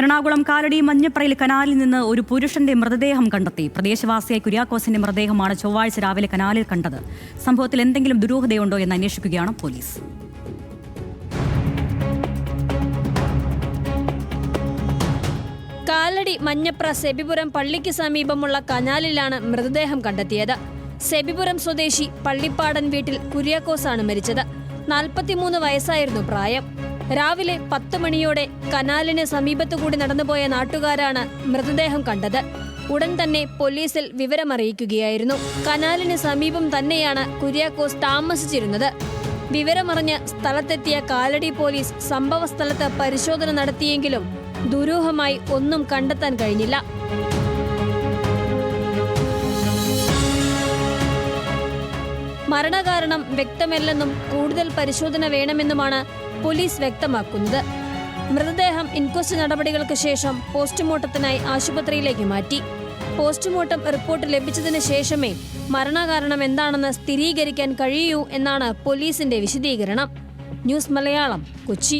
എറണാകുളം കാലടി മഞ്ഞപ്രയിൽ കനാലിൽ നിന്ന് ഒരു പുരുഷന്റെ മൃതദേഹം കണ്ടെത്തി. പ്രദേശവാസിയായ കുര്യാക്കോസിന്റെ മൃതദേഹമാണ് ചൊവ്വാഴ്ച രാവിലെ കനാലിൽ കണ്ടത്. സംഭവത്തിൽ എന്തെങ്കിലും ദുരൂഹതയുണ്ടോ എന്ന് അന്വേഷിക്കുകയാണ് പോലീസ്. കാലടി മഞ്ഞപ്ര സെബിപുരം പള്ളിക്ക് സമീപമുള്ള കനാലിലാണ് മൃതദേഹം കണ്ടെത്തിയത്. സെബിപുരം സ്വദേശി പള്ളിപ്പാടൻ വീട്ടിൽ കുര്യാക്കോസാണ് മരിച്ചത്. നാൽപ്പത്തിമൂന്ന് വയസ്സായിരുന്നു പ്രായം. രാവിലെ പത്ത് മണിയോടെ കനാലിന് സമീപത്തുകൂടി നടന്നുപോയ നാട്ടുകാരാണ് മൃതദേഹം കണ്ടത്. ഉടൻ തന്നെ പോലീസിൽ വിവരമറിയിക്കുകയായിരുന്നു. കനാലിന് സമീപം തന്നെയാണ് കുര്യാക്കോസ് താമസിച്ചിരുന്നത്. വിവരമറിഞ്ഞ് സ്ഥലത്തെത്തിയ കാലടി പോലീസ് സംഭവ സ്ഥലത്ത് പരിശോധന നടത്തിയെങ്കിലും ദുരൂഹമായി ഒന്നും കണ്ടെത്താൻ കഴിഞ്ഞില്ല. മരണകാരണം വ്യക്തമല്ലെന്നും കൂടുതൽ പരിശോധന വേണമെന്നുമാണ് പോലീസ് വ്യക്തമാക്കുന്നത്. മൃതദേഹം ഇൻക്വസ്റ്റ് നടപടികൾക്ക് ശേഷം പോസ്റ്റ്മോർട്ടത്തിനായി ആശുപത്രിയിലേക്ക് മാറ്റി. പോസ്റ്റ്മോർട്ടം റിപ്പോർട്ട് ലഭിച്ചതിന് ശേഷമേ മരണകാരണം എന്താണെന്ന് സ്ഥിരീകരിക്കാൻ കഴിയൂ എന്നാണ് പോലീസിന്റെ വിശദീകരണം. ന്യൂസ് മലയാളം കൊച്ചി.